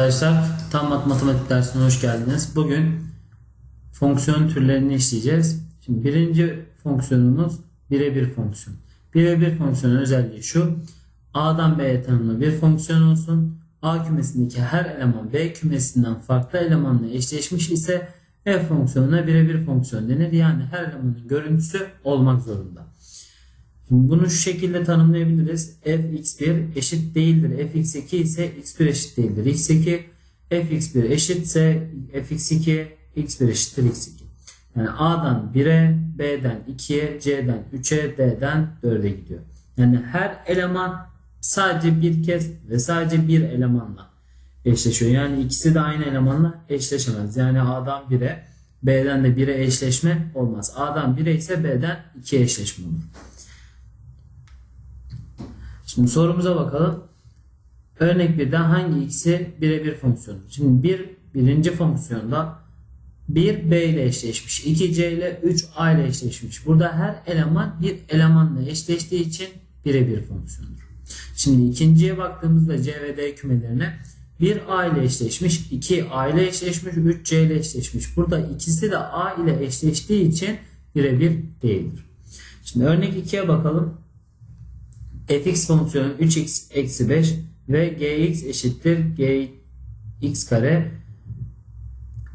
Arkadaşlar tam mat matematik dersine hoş geldiniz. Bugün fonksiyon türlerini işleyeceğiz. Şimdi birinci fonksiyonumuz birebir fonksiyon. Birebir fonksiyonun özelliği şu. A'dan B'ye tanımlı bir fonksiyon olsun. A kümesindeki her eleman B kümesinden farklı elemanla eşleşmiş ise F fonksiyonuna birebir fonksiyon denir. Yani her elemanın görüntüsü olmak zorunda. Şimdi bunu şu şekilde tanımlayabiliriz. fx1 eşit değildir. fx2 ise x1 eşit değildir. x2 fx1 eşitse fx2 x1 eşittir x2. Yani A'dan 1'e, B'den 2'ye, C'den 3'e, D'den 4'e gidiyor. Yani her eleman sadece bir kez ve sadece bir elemanla eşleşiyor. Yani ikisi de aynı elemanla eşleşemez. Yani A'dan 1'e, B'den de 1'e eşleşme olmaz. A'dan 1'e ise B'den 2'ye eşleşme olur. Şimdi sorumuza bakalım. Örnek birden hangi ikisi birebir fonksiyonu? Şimdi bir birinci fonksiyonda 1 B ile eşleşmiş, 2 C ile 3 A ile eşleşmiş. Burada her eleman bir elemanla eşleştiği için birebir fonksiyondur. Şimdi ikinciye baktığımızda C ve D kümelerine 1 A ile eşleşmiş, 2 A ile eşleşmiş, 3 C ile eşleşmiş. Burada ikisi de A ile eşleştiği için birebir değildir. Şimdi örnek 2'ye bakalım fx fonksiyonu 3x eksi 5 ve gx eşittir gx kare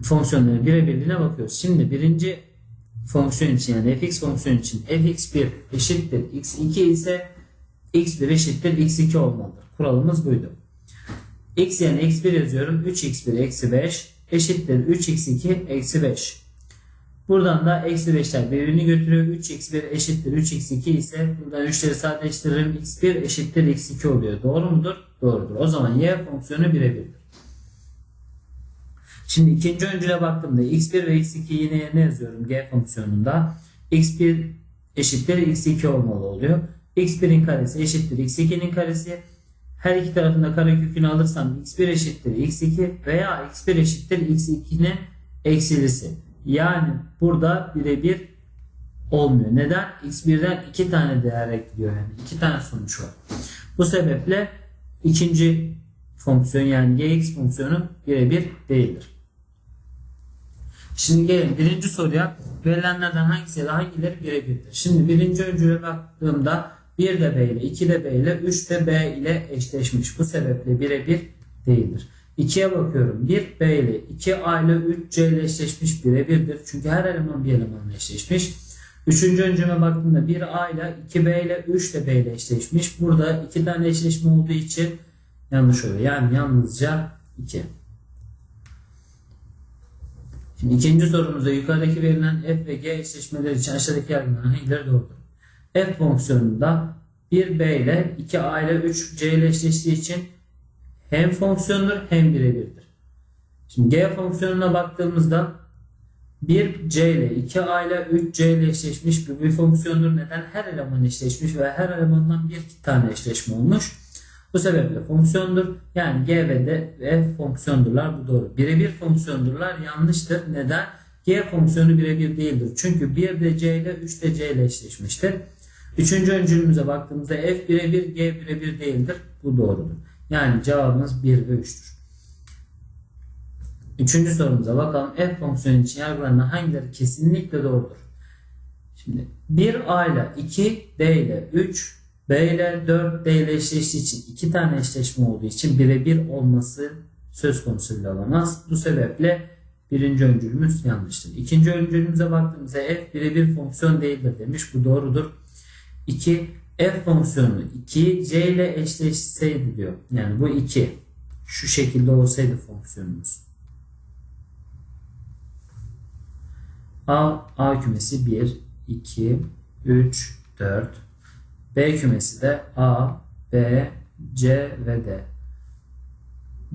fonksiyonları birebirliğine bakıyoruz. Şimdi birinci fonksiyon için yani fx fonksiyon için fx1 eşittir x2 ise x1 eşittir x2 olmalıdır. Kuralımız buydu. x yani x1 yazıyorum. 3x1 eksi 5 eşittir 3x2 eksi 5. Buradan da eksi 5'ler birbirini götürüyor. 3x1 eşittir 3x2 ise buradan 3'leri sadeleştiririm. x1 eşittir x2 oluyor. Doğru mudur? Doğrudur. O zaman y fonksiyonu birebirdir. Şimdi ikinci öncüle baktığımda x1 ve x2 yine ne yazıyorum g fonksiyonunda? x1 eşittir x2 olmalı oluyor. x1'in karesi eşittir x2'nin karesi. Her iki tarafında karekökünü alırsam x1 eşittir x2 veya x1 eşittir x2'nin eksilisi. Yani burada birebir olmuyor. Neden? x1'den iki tane değer ekliyor yani. iki tane sonuç var. Bu sebeple ikinci fonksiyon yani gx fonksiyonu birebir değildir. Şimdi gelin birinci soruya verilenlerden hangisi ya da hangileri birebirdir? Şimdi birinci öncüle baktığımda 1 de B ile 2 de B ile 3 de B ile eşleşmiş. Bu sebeple birebir değildir. 2'ye bakıyorum. 1 B ile 2 A ile 3 C ile eşleşmiş birebirdir. Çünkü her eleman bir elemanla eşleşmiş. Üçüncü öncüme baktığımda 1 A ile 2 B ile 3 de B ile eşleşmiş. Burada iki tane eşleşme olduğu için yanlış oluyor. Yani yalnızca 2. Şimdi ikinci sorumuzda yukarıdaki verilen f ve g eşleşmeleri için aşağıdaki yargılanan hangileri doğrudur? f fonksiyonunda 1 b ile 2 a ile 3 c ile eşleştiği için hem fonksiyondur hem birebirdir. Şimdi g fonksiyonuna baktığımızda 1 c ile 2 a ile 3 c ile eşleşmiş bir, bir fonksiyondur. Neden? Her eleman eşleşmiş ve her elemandan bir tane eşleşme olmuş. Bu sebeple fonksiyondur. Yani g ve d f fonksiyondurlar. Bu doğru. Birebir fonksiyondurlar yanlıştır. Neden? g fonksiyonu birebir değildir. Çünkü 1 de c ile 3 de c ile eşleşmiştir. Üçüncü öncülümüze baktığımızda f birebir g birebir değildir. Bu doğrudur. Yani cevabımız 1 ve 3'tür. Üçüncü sorumuza bakalım. F fonksiyonu için yargılanan hangileri kesinlikle doğrudur? Şimdi 1 a ile 2 d ile 3 b ile 4 d ile eşleştiği için iki tane eşleşme olduğu için birebir olması söz konusu bile olamaz. Bu sebeple birinci öncülümüz yanlıştır. İkinci öncülümüze baktığımızda f birebir fonksiyon değildir demiş. Bu doğrudur. 2 f fonksiyonu 2 c ile eşleşseydi diyor. Yani bu 2 şu şekilde olsaydı fonksiyonumuz. A, A kümesi 1, 2, 3, 4. B kümesi de A, B, C ve D.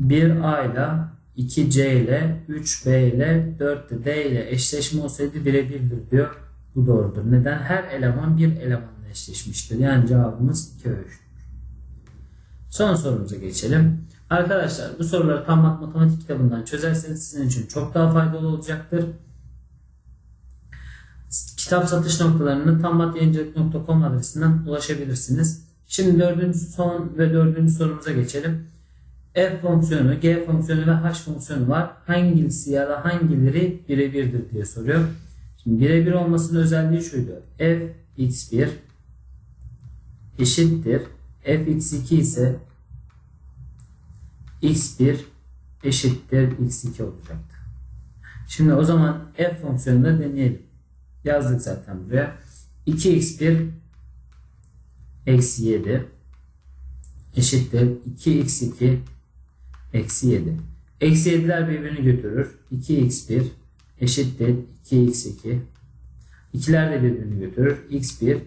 1A ile 2C ile 3B ile 4 D ile eşleşme olsaydı birebirdir diyor. Bu doğrudur. Neden? Her eleman bir elemanla eşleşmiştir. Yani cevabımız 2 ve 3. Son sorumuza geçelim. Arkadaşlar bu soruları tam matematik kitabından çözerseniz sizin için çok daha faydalı olacaktır. Kitap satış noktalarını tammatyayıncılık.com adresinden ulaşabilirsiniz. Şimdi dördüncü son ve dördüncü sorumuza geçelim. f fonksiyonu, g fonksiyonu ve h fonksiyonu var. Hangisi ya da hangileri birebirdir diye soruyor. Şimdi birebir olmasının özelliği şuydu. f x1 eşittir. f x2 ise x1 eşittir x2 olacaktı. Şimdi o zaman f fonksiyonunu deneyelim. Yazdık zaten buraya. 2x1 eksi 7 eşittir 2x2 eksi 7. Eksi 7'ler birbirini götürür. 2x1 eşittir 2x2. İkiler de birbirini götürür. x1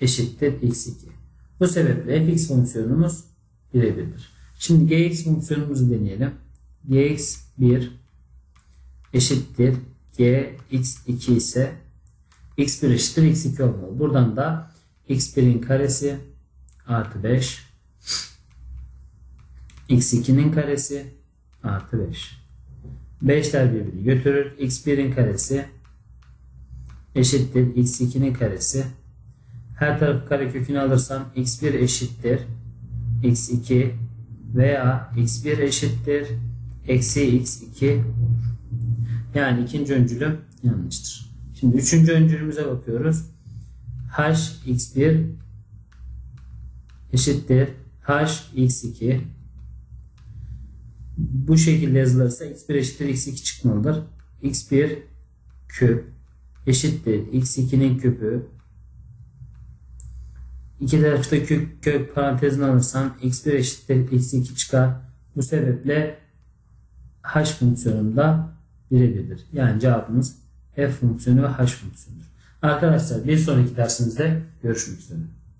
eşittir x2. Bu sebeple fx fonksiyonumuz birebirdir. Şimdi gx fonksiyonumuzu deneyelim. gx1 eşittir gx2 ise x1 eşittir x2 olmalı. Buradan da x1'in karesi artı 5 x2'nin karesi artı 5. 5'ler birbirini götürür. x1'in karesi eşittir x2'nin karesi. Her tarafı karekökünü alırsam x1 eşittir x2 veya x1 eşittir eksi x2 olur. Yani ikinci öncülüm yanlıştır. Şimdi üçüncü öncülümüze bakıyoruz. h x1 eşittir h x2 bu şekilde yazılırsa x1 eşittir x2 çıkmalıdır. x1 küp eşittir x2'nin küpü İki tarafta kök, kök parantezini alırsam x1 eşittir x2 çıkar. Bu sebeple h fonksiyonunda birebirdir. Yani cevabımız f fonksiyonu ve h fonksiyonudur. Arkadaşlar bir sonraki dersimizde görüşmek üzere.